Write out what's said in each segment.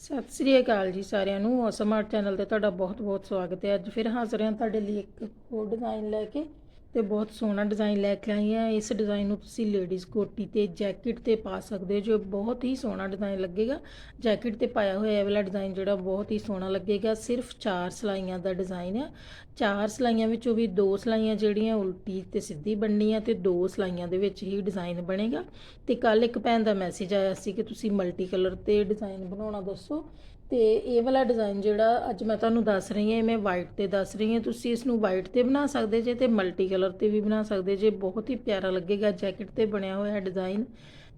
ਸਤਿ ਸ੍ਰੀ ਅਕਾਲ ਜੀ ਸਾਰਿਆਂ ਨੂੰ। ਔਸਮ ਚੈਨਲ ਤੇ ਤੁਹਾਡਾ ਬਹੁਤ-ਬਹੁਤ ਸਵਾਗਤ ਹੈ। ਅੱਜ ਫਿਰ ਹਾਜ਼ਰ ਹਾਂ ਤੁਹਾਡੇ ਲਈ ਇੱਕ ਹੋਰ ਡਿਜ਼ਾਈਨ ਲੈ ਕੇ। ਤੇ ਬਹੁਤ ਸੋਹਣਾ ਡਿਜ਼ਾਈਨ ਲੈ ਕੇ ਆਈ ਹਾਂ। ਇਸ ਡਿਜ਼ਾਈਨ ਨੂੰ ਤੁਸੀਂ ਲੇਡੀਜ਼ ਕੋਟੀ ਤੇ ਜੈਕਟ ਤੇ ਪਾ ਸਕਦੇ ਹੋ, ਜੋ ਬਹੁਤ ਹੀ ਸੋਹਣਾ ਡਿਜ਼ਾਈਨ ਲੱਗੇਗਾ। ਜੈਕਟ ਤੇ ਪਾਇਆ ਹੋਇਆ ਇਹ ਵਾਲਾ ਡਿਜ਼ਾਈਨ ਜਿਹੜਾ ਬਹੁਤ ਹੀ ਸੋਹਣਾ ਲੱਗੇਗਾ। ਸਿਰਫ 4 ਸਲਾਈਆਂ ਦਾ ਡਿਜ਼ਾਈਨ ਹੈ ਚਾਰ ਸਲਾਈਆਂ ਵਿੱਚੋਂ ਵੀ ਦੋ ਸਲਾਈਆਂ ਜਿਹੜੀਆਂ ਉਲਟੀ ਤੇ ਸਿੱਧੀ ਬਣਨੀ ਆ ਤੇ ਦੋ ਸਲਾਈਆਂ ਦੇ ਵਿੱਚ ਹੀ ਡਿਜ਼ਾਈਨ ਬਣੇਗਾ। ਤੇ ਕੱਲ ਇੱਕ ਭੈਣ ਦਾ ਮੈਸੇਜ ਆਇਆ ਸੀ ਕਿ ਤੁਸੀਂ ਮਲਟੀ ਕਲਰ ਤੇ ਡਿਜ਼ਾਈਨ ਬਣਾਉਣਾ ਦੱਸੋ। ਤੇ ਇਹ ਵਾਲਾ ਡਿਜ਼ਾਈਨ ਜਿਹੜਾ ਅੱਜ ਮੈਂ ਤੁਹਾਨੂੰ ਦੱਸ ਰਹੀ ਹਾਂ, ਇਹ ਮੈਂ ਵਾਈਟ ਤੇ ਦੱਸ ਰਹੀ ਹਾਂ। ਤੁਸੀਂ ਇਸ ਨੂੰ ਵਾਈਟ ਤੇ ਬਣਾ ਸਕਦੇ ਜੇ ਤੇ ਮਲਟੀ ਕਲਰ ਤੇ ਵੀ ਬਣਾ ਸਕਦੇ ਜੇ। ਬਹੁਤ ਹੀ ਪਿਆਰਾ ਲੱਗੇਗਾ ਜੈਕਟ ਤੇ ਬਣਿਆ ਹੋਇਆ ਡਿਜ਼ਾਈਨ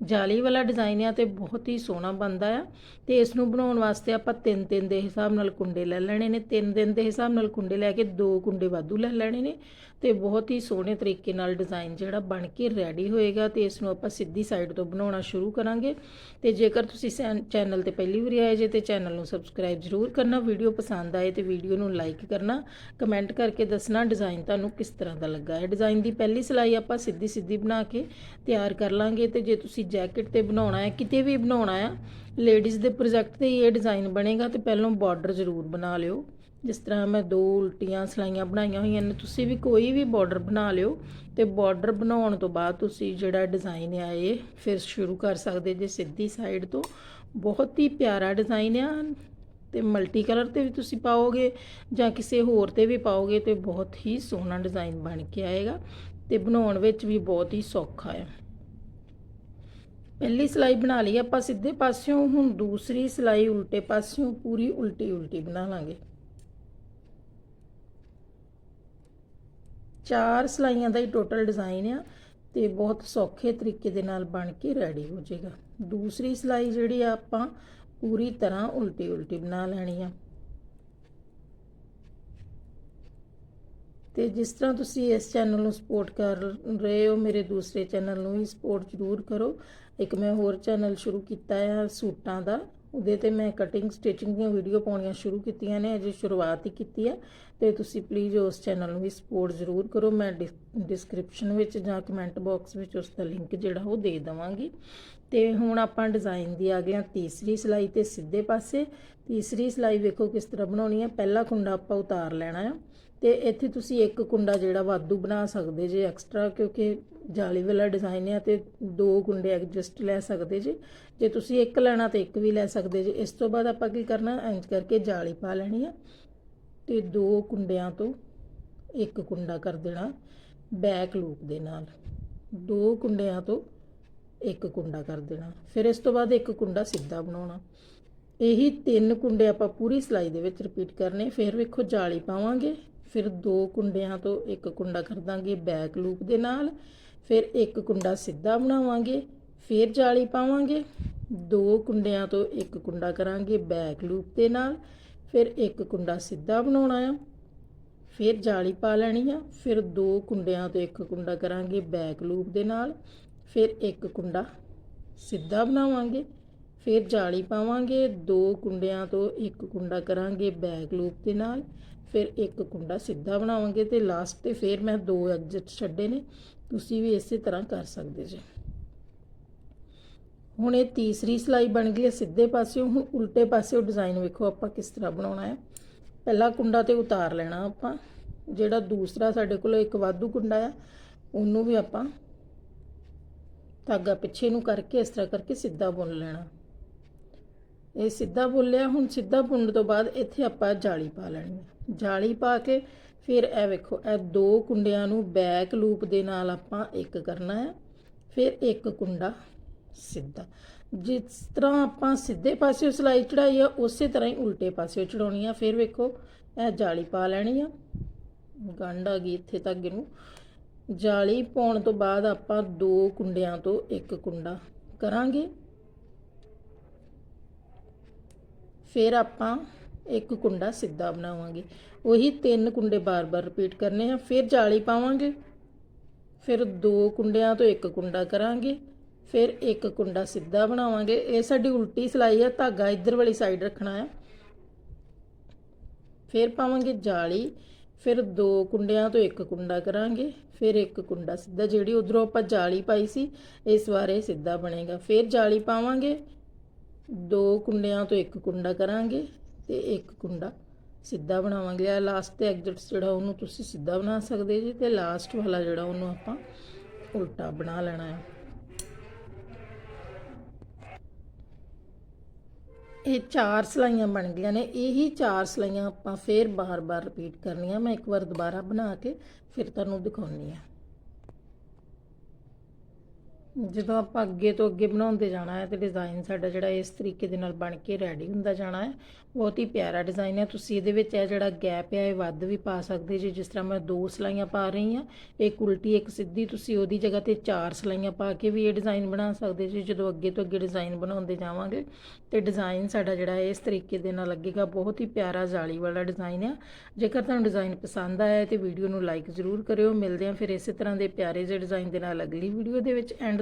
ਜਾਲੀ ਵਾਲਾ ਡਿਜ਼ਾਈਨ ਆ ਤੇ ਬਹੁਤ ਹੀ ਸੋਹਣਾ ਬਣਦਾ ਆ। ਤੇ ਇਸ ਨੂੰ ਬਣਾਉਣ ਵਾਸਤੇ ਆਪਾਂ ਤਿੰਨ ਤਿੰਨ ਦੇ ਹਿਸਾਬ ਨਾਲ ਕੁੰਡੇ ਲੈ ਲੈਣੇ ਨੇ। ਤਿੰਨ ਦਿਨ ਦੇ ਹਿਸਾਬ ਨਾਲ ਕੁੰਡੇ ਲੈ ਕੇ ਦੋ ਕੁੰਡੇ ਵਾਧੂ ਲੈ ਲੈਣੇ ਨੇ। ਤੇ ਬਹੁਤ ਹੀ ਸੋਹਣੇ ਤਰੀਕੇ ਨਾਲ ਡਿਜ਼ਾਈਨ ਜਿਹੜਾ ਬਣ ਕੇ ਰੈਡੀ ਹੋਏਗਾ ਤੇ ਇਸ ਨੂੰ ਆਪਾਂ ਸਿੱਧੀ ਸਾਈਡ ਤੋਂ ਬਣਾਉਣਾ ਸ਼ੁਰੂ ਕਰਾਂਗੇ। ਤੇ ਜੇਕਰ ਤੁਸੀਂ ਚੈਨਲ ਤੇ ਪਹਿਲੀ ਵਾਰੀ ਆਏ ਜੇ ਤੇ ਚੈਨਲ ਨੂੰ ਸਬਸਕ੍ਰਾਈਬ ਜ਼ਰੂਰ ਕਰਨਾ। ਵੀਡੀਓ ਪਸੰਦ ਆਏ ਤੇ ਵੀਡੀਓ ਨੂੰ ਲਾਈਕ ਕਰਨਾ। ਕਮੈਂਟ ਕਰਕੇ ਦੱਸਣਾ ਡਿਜ਼ਾਈਨ ਤੁਹਾਨੂੰ ਕਿਸ ਤਰ੍ਹਾਂ ਦਾ ਲੱਗਾ। ਹੈ ਡਿਜ਼ਾਈਨ ਦੀ ਪਹਿਲੀ ਸਿਲਾਈ ਆਪਾਂ ਸਿੱਧੀ ਸਿੱਧੀ ਬਣਾ ਕੇ ਤਿਆਰ ਕਰ ਲਾਂਗੇ। ਤੇ ਜੇ ਤੁਸੀਂ ਜੈਕਟ ਤੇ ਬਣਾਉਣਾ ਹੈ, ਕਿਤੇ ਵੀ ਬਣਾਉਣਾ ਆ ਲੇਡੀਜ਼ ਦੇ ਪ੍ਰੋਜੈਕਟ ਤੇ ਇਹ ਡਿਜ਼ਾਈਨ ਬਣੇਗਾ ਤੇ ਪਹਿਲਾਂ ਬਾਰਡਰ ਜ਼ਰੂਰ ਬਣਾ ਲਿਓ। ਜਿਸ ਤਰ੍ਹਾਂ ਮੈਂ ਦੋ ਉਲਟੀਆਂ ਸਲਾਈਆਂ ਬਣਾਈਆਂ ਹੋਈਆਂ ਨੇ, ਤੁਸੀਂ ਵੀ ਕੋਈ ਵੀ ਬਾਰਡਰ ਬਣਾ ਲਿਓ ਤੇ ਬਾਰਡਰ ਬਣਾਉਣ ਤੋਂ ਬਾਅਦ ਤੁਸੀਂ ਜਿਹੜਾ ਡਿਜ਼ਾਈਨ ਆ ਇਹ ਫਿਰ ਸ਼ੁਰੂ ਕਰ ਸਕਦੇ ਜੇ ਸਿੱਧੀ ਸਾਈਡ ਤੋਂ। ਬਹੁਤ ਹੀ ਪਿਆਰਾ ਡਿਜ਼ਾਈਨ ਆ ਤੇ ਮਲਟੀ ਕਲਰ ਤੇ ਵੀ ਤੁਸੀਂ ਪਾਓਗੇ ਜਾਂ ਕਿਸੇ ਹੋਰ ਤੇ ਵੀ ਪਾਓਗੇ ਤੇ ਬਹੁਤ ਹੀ ਸੋਹਣਾ ਡਿਜ਼ਾਈਨ ਬਣ ਕੇ ਆਏਗਾ ਤੇ ਬਣਾਉਣ ਵਿੱਚ ਵੀ ਬਹੁਤ ਹੀ ਸੌਖਾ ਹੈ। ਪਹਿਲੀ ਸਲਾਈ ਬਣਾ ਲਈ, ਆਪਾਂ ਸਿੱਧੇ ਪਾਸਿਓਂ, ਹੁਣ ਦੂਸਰੀ ਸਲਾਈ ਉਲਟੇ ਪਾਸਿਓਂ, ਪੂਰੀ ਉਲਟੀ ਉਲਟੀ ਬਣਾ ਲਾਂਗੇ। ਚਾਰ ਸਲਾਈਆਂ ਦਾ ਹੀ ਟੋਟਲ ਡਿਜ਼ਾਈਨ ਆ ਤੇ ਬਹੁਤ ਸੌਖੇ ਤਰੀਕੇ ਦੇ ਨਾਲ ਬਣ ਕੇ ਰੈਡੀ ਹੋ ਜਾਏਗਾ। ਦੂਸਰੀ ਸਲਾਈ ਜਿਹੜੀ ਆ, ਆਪਾਂ ਪੂਰੀ ਤਰ੍ਹਾਂ ਉਲਟੀ ਉਲਟੀ ਬਣਾ ਲੈਣੀ ਆ। ਤੇ ਜਿਸ ਤਰ੍ਹਾਂ ਤੁਸੀਂ ਇਸ ਚੈਨਲ ਨੂੰ ਸਪੋਰਟ ਕਰ ਰਹੇ ਹੋ, ਮੇਰੇ ਦੂਸਰੇ ਚੈਨਲ ਨੂੰ ਵੀ ਸਪੋਰਟ ਜ਼ਰੂਰ ਕਰੋ। ਇੱਕ ਮੈਂ ਹੋਰ ਚੈਨਲ ਸ਼ੁਰੂ ਕੀਤਾ ਹੈ ਸੂਟਾਂ ਦਾ। ਉਹਦੇ ਤੇ ਮੈਂ ਕਟਿੰਗ ਸਟਿਚਿੰਗ ਦੀਆਂ ਵੀਡੀਓ ਪਾਉਣੀਆਂ ਸ਼ੁਰੂ ਕੀਤੀਆਂ ਨੇ, ਅਜੇ ਸ਼ੁਰੂਆਤ ਹੀ ਕੀਤੀ ਹੈ ਤੇ ਤੁਸੀਂ ਪਲੀਜ਼ ਉਸ ਚੈਨਲ ਨੂੰ ਵੀ ਸਪੋਰਟ ਜ਼ਰੂਰ ਕਰੋ। ਮੈਂ ਡਿਸਕ੍ਰਿਪਸ਼ਨ ਵਿੱਚ ਜਾਂ ਕਮੈਂਟ ਬਾਕਸ ਵਿੱਚ ਉਸ ਦਾ ਲਿੰਕ ਜਿਹੜਾ ਉਹ ਦੇ ਦਵਾਂਗੀ। ਤੇ ਹੁਣ ਆਪਾਂ ਡਿਜ਼ਾਈਨ ਦੀ ਆ ਗਏ ਹਾਂ ਤੀਸਰੀ ਸਿਲਾਈ ਤੇ ਸਿੱਧੇ ਪਾਸੇ। ਤੀਸਰੀ ਸਿਲਾਈ ਵੇਖੋ ਕਿਸ ਤਰ੍ਹਾਂ ਬਣਾਉਣੀ ਹੈ ਪਹਿਲਾ ਕੁੰਡਾ ਆਪਾਂ ਉਤਾਰ ਲੈਣਾ ਹੈ ਤੇ ਇੱਥੇ ਤੁਸੀਂ ਇੱਕ ਕੁੰਡਾ ਜਿਹੜਾ ਵਾਧੂ ਬਣਾ ਸਕਦੇ ਜੇ ਐਕਸਟਰਾ ਕਿਉਂਕਿ ਜਾਲੀ ਵਾਲਾ ਡਿਜ਼ਾਈਨ ਹੈ ਤੇ ਦੋ ਕੁੰਡੇ ਐਡਜਸਟ ਲੈ ਸਕਦੇ ਜੇ। ਜੇ ਤੁਸੀਂ ਇੱਕ ਲੈਣਾ ਤੇ ਇੱਕ ਵੀ ਲੈ ਸਕਦੇ ਜੇ। ਇਸ ਤੋਂ ਬਾਅਦ ਆਪਾਂ ਕੀ ਕਰਨਾ ਇੰਜ ਕਰਕੇ ਜਾਲੀ ਪਾ ਲੈਣੀ ਹੈ ਤੇ ਦੋ ਕੁੰਡਿਆਂ ਤੋਂ ਇੱਕ ਕੁੰਡਾ ਕਰ ਦੇਣਾ ਬੈਕ ਲੂਪ ਦੇ ਨਾਲ। ਦੋ ਕੁੰਡਿਆਂ ਤੋਂ ਇੱਕ ਕੁੰਡਾ ਕਰ ਦੇਣਾ। ਫਿਰ ਇਸ ਤੋਂ ਬਾਅਦ ਇੱਕ ਕੁੰਡਾ ਸਿੱਧਾ ਬਣਾਉਣਾ। ਇਹੀ ਤਿੰਨ ਕੁੰਡੇ ਆਪਾਂ ਪੂਰੀ ਸਲਾਈ ਦੇ ਵਿੱਚ ਰਿਪੀਟ ਕਰਨੇ। ਫਿਰ ਵੇਖੋ ਜਾਲੀ ਪਾਵਾਂਗੇ। ਫਿਰ ਦੋ ਕੁੰਡਿਆਂ ਤੋਂ ਇੱਕ ਕੁੰਡਾ ਕਰ ਦਾਂਗੇ ਬੈਕ ਲੂਪ ਦੇ ਨਾਲ, ਫਿਰ ਇੱਕ ਕੁੰਡਾ ਸਿੱਧਾ ਬਣਾਵਾਂਗੇ, ਫਿਰ ਜਾਲੀ ਪਾਵਾਂਗੇ, ਦੋ ਕੁੰਡਿਆਂ ਤੋਂ ਇੱਕ ਕੁੰਡਾ ਕਰਾਂਗੇ ਬੈਕ ਲੂਪ ਦੇ ਨਾਲ, ਫਿਰ ਇੱਕ ਕੁੰਡਾ ਸਿੱਧਾ ਬਣਾਉਣਾ ਆ, ਫਿਰ ਜਾਲੀ ਪਾ ਲੈਣੀ ਆ, ਫਿਰ ਦੋ ਕੁੰਡਿਆਂ ਤੋਂ ਇੱਕ ਕੁੰਡਾ ਕਰਾਂਗੇ ਬੈਕ ਲੂਪ ਦੇ ਨਾਲ, ਫਿਰ ਇੱਕ ਕੁੰਡਾ ਸਿੱਧਾ ਬਣਾਵਾਂਗੇ ਫਿਰ ਜਾਲੀ ਪਾਵਾਂਗੇ, ਦੋ ਕੁੰਡਿਆਂ ਤੋਂ ਇੱਕ ਕੁੰਡਾ ਕਰਾਂਗੇ ਬੈਕ ਲੂਪ ਦੇ ਨਾਲ, ਫਿਰ ਇੱਕ ਕੁੰਡਾ ਸਿੱਧਾ ਬਣਾਵਾਂਗੇ ਤੇ ਲਾਸਟ ਤੇ ਫਿਰ ਮੈਂ ਦੋ ਐਗਜ਼ਿਟ ਛੱਡੇ ਨੇ, ਤੁਸੀਂ ਵੀ ਇਸੇ ਤਰ੍ਹਾਂ ਕਰ ਸਕਦੇ ਜੇ। ਹੁਣ ਇਹ ਤੀਸਰੀ ਸਲਾਈ ਬਣ ਗਈ ਹੈ ਸਿੱਧੇ ਪਾਸਿਓਂ, ਹੁਣ ਉਲਟੇ ਪਾਸਿਓ ਡਿਜ਼ਾਈਨ ਵੇਖੋ ਆਪਾਂ ਕਿਸ ਤਰ੍ਹਾਂ ਬਣਾਉਣਾ ਹੈ। ਪਹਿਲਾ ਕੁੰਡਾ ਤੇ ਉਤਾਰ ਲੈਣਾ ਆਪਾਂ, ਜਿਹੜਾ ਦੂਸਰਾ ਸਾਡੇ ਕੋਲ ਇੱਕ ਵਾਧੂ ਕੁੰਡਾ ਆ, ਉਹਨੂੰ ਵੀ ਆਪਾਂ ਧਾਗਾ ਪਿੱਛੇ ਨੂੰ ਕਰਕੇ ਇਸ ਤਰ੍ਹਾਂ ਕਰਕੇ ਸਿੱਧਾ ਬੁਣ ਲੈਣਾ। ਇਹ ਸਿੱਧਾ ਬੁੱਲਿਆ, ਹੁਣ ਸਿੱਧਾ ਬੁੰਨ ਤੋਂ ਬਾਅਦ ਇੱਥੇ ਆਪਾਂ ਜਾਲੀ ਪਾ ਲੈਣੀ ਹੈ। ਜਾਲੀ ਪਾ ਕੇ ਫਿਰ ਇਹ ਵੇਖੋ, ਇਹ ਦੋ ਕੁੰਡਿਆਂ ਨੂੰ ਬੈਕ ਲੂਪ ਦੇ ਨਾਲ ਆਪਾਂ ਇੱਕ ਕਰਨਾ ਹੈ। ਫਿਰ ਇੱਕ ਕੁੰਡਾ ਸਿੱਧਾ। ਜਿਸ ਤਰ੍ਹਾਂ ਆਪਾਂ ਸਿੱਧੇ ਪਾਸੇ ਸਲਾਈ ਚੜਾਈ ਆ, ਉਸੇ ਤਰ੍ਹਾਂ ਹੀ ਉਲਟੇ ਪਾਸੇ ਚੜਾਉਣੀ ਆ। ਫਿਰ ਵੇਖੋ, ਇਹ ਜਾਲੀ ਪਾ ਲੈਣੀ ਆ। ਗੰਢ ਆ ਗਈ ਇੱਥੇ ਤੱਕ ਇਹਨੂੰ। ਜਾਲੀ ਪਾਉਣ ਤੋਂ ਬਾਅਦ ਆਪਾਂ ਦੋ ਕੁੰਡਿਆਂ ਤੋਂ ਇੱਕ ਕੁੰਡਾ ਕਰਾਂਗੇ। ਫਿਰ ਆਪਾਂ ਇੱਕ ਕੁੰਡਾ ਸਿੱਧਾ ਬਣਾਵਾਂਗੇ। ਉਹੀ ਤਿੰਨ ਕੁੰਡੇ ਬਾਰ-ਬਾਰ ਰਿਪੀਟ ਕਰਨੇ ਆ, ਫਿਰ ਜਾਲੀ ਪਾਵਾਂਗੇ। ਫਿਰ ਦੋ ਕੁੰਡਿਆਂ ਤੋਂ ਇੱਕ ਕੁੰਡਾ ਕਰਾਂਗੇ। ਫਿਰ ਇੱਕ ਕੁੰਡਾ ਸਿੱਧਾ ਬਣਾਵਾਂਗੇ। ਇਹ ਸਾਡੀ ਉਲਟੀ ਸਲਾਈ ਆ, ਧਾਗਾ ਇੱਧਰ ਵਾਲੀ ਸਾਈਡ ਰੱਖਣਾ ਆ। ਫਿਰ ਪਾਵਾਂਗੇ ਜਾਲੀ। ਫਿਰ ਦੋ ਕੁੰਡਿਆਂ ਤੋਂ ਇੱਕ ਕੁੰਡਾ ਕਰਾਂਗੇ। ਫਿਰ ਇੱਕ ਕੁੰਡਾ ਸਿੱਧਾ, ਜਿਹੜੀ ਉਧਰੋਂ ਆਪਾਂ ਜਾਲੀ ਪਾਈ ਸੀ, ਇਸ ਵਾਰ ਇਹ ਸਿੱਧਾ ਬਣੇਗਾ। ਫਿਰ ਜਾਲੀ ਪਾਵਾਂਗੇ। ਦੋ ਕੁੰਡਿਆਂ ਤੋਂ ਇੱਕ ਕੁੰਡਾ ਕਰਾਂਗੇ ਤੇ ਇੱਕ ਕੁੰਡਾ ਸਿੱਧਾ ਬਣਾਵਾਂਗੇ। ਆ ਲਾਸਟ ਤੇ ਐਗਜ਼ਿਟਸ ਜਿਹੜਾ ਉਹਨੂੰ ਤੁਸੀਂ ਸਿੱਧਾ ਬਣਾ ਸਕਦੇ ਜੀ ਤੇ ਲਾਸਟ ਵਾਲਾ ਜਿਹੜਾ ਉਹਨੂੰ ਆਪਾਂ ਉਲਟਾ ਬਣਾ ਲੈਣਾ ਹੈ ਇਹ ਚਾਰ ਸਲਾਈਆਂ ਬਣ ਗਈਆਂ ਨੇ। ਇਹੀ ਚਾਰ ਸਲਾਈਆਂ ਆਪਾਂ ਫੇਰ ਬਾਰ-ਬਾਰ ਰਿਪੀਟ ਕਰਨੀਆਂ। ਮੈਂ ਇੱਕ ਵਾਰ ਦੁਬਾਰਾ ਬਣਾ ਕੇ ਫਿਰ ਤੁਹਾਨੂੰ ਦਿਖਾਉਣੀ ਆ। ਜਦੋਂ ਆਪਾਂ ਅੱਗੇ ਤੋਂ ਅੱਗੇ ਬਣਾਉਂਦੇ ਜਾਣਾ ਹੈ ਤੇ ਡਿਜ਼ਾਈਨ ਸਾਡਾ ਜਿਹੜਾ ਇਸ ਤਰੀਕੇ ਦੇ ਨਾਲ ਬਣ ਕੇ ਰੈਡੀ ਹੁੰਦਾ ਜਾਣਾ ਹੈ, ਬਹੁਤ ਹੀ ਪਿਆਰਾ ਡਿਜ਼ਾਈਨ ਹੈ। ਤੁਸੀਂ ਇਹਦੇ ਵਿੱਚ ਇਹ ਜਿਹੜਾ ਗੈਪ ਹੈ, ਇਹ ਵੱਧ ਵੀ ਪਾ ਸਕਦੇ ਜੀ, ਜਿਸ ਤਰ੍ਹਾਂ ਮੈਂ ਦੋ ਸਲਾਈਆਂ ਪਾ ਰਹੀ ਹਾਂ, ਇੱਕ ਉਲਟੀ, ਇੱਕ ਸਿੱਧੀ, ਤੁਸੀਂ ਉਹਦੀ ਜਗ੍ਹਾ ਤੇ ਚਾਰ ਸਲਾਈਆਂ ਪਾ ਕੇ ਵੀ ਇਹ ਡਿਜ਼ਾਈਨ ਬਣਾ ਸਕਦੇ ਜੀ, ਜਦੋਂ ਅੱਗੇ ਤੋਂ ਅੱਗੇ ਡਿਜ਼ਾਈਨ ਬਣਾਉਂਦੇ ਜਾਵਾਂਗੇ। ਤੇ ਡਿਜ਼ਾਈਨ ਸਾਡਾ ਜਿਹੜਾ ਇਸ ਤਰੀਕੇ ਦੇ ਨਾਲ ਲੱਗੇਗਾ, ਬਹੁਤ ਹੀ ਪਿਆਰਾ ਜਾਲੀ ਵਾਲਾ ਡਿਜ਼ਾਈਨ ਆ ਜੇਕਰ ਤੁਹਾਨੂੰ ਡਿਜ਼ਾਈਨ ਪਸੰਦ ਆਇਆ ਹੈ ਤੇ ਵੀਡੀਓ ਨੂੰ ਲਾਈਕ ਜ਼ਰੂਰ ਕਰਿਓ। ਮਿਲਦੇ ਹਾਂ ਫਿਰ ਇਸੇ ਤਰ੍ਹਾਂ ਦੇ ਪਿਆਰੇ ਜਿਹੇ ਡਿਜ਼ਾਈਨ ਦੇ ਨਾਲ ਅਗਲੀ ਵੀਡੀਓ ਦੇ ਵਿੱਚ। ਐਂਡ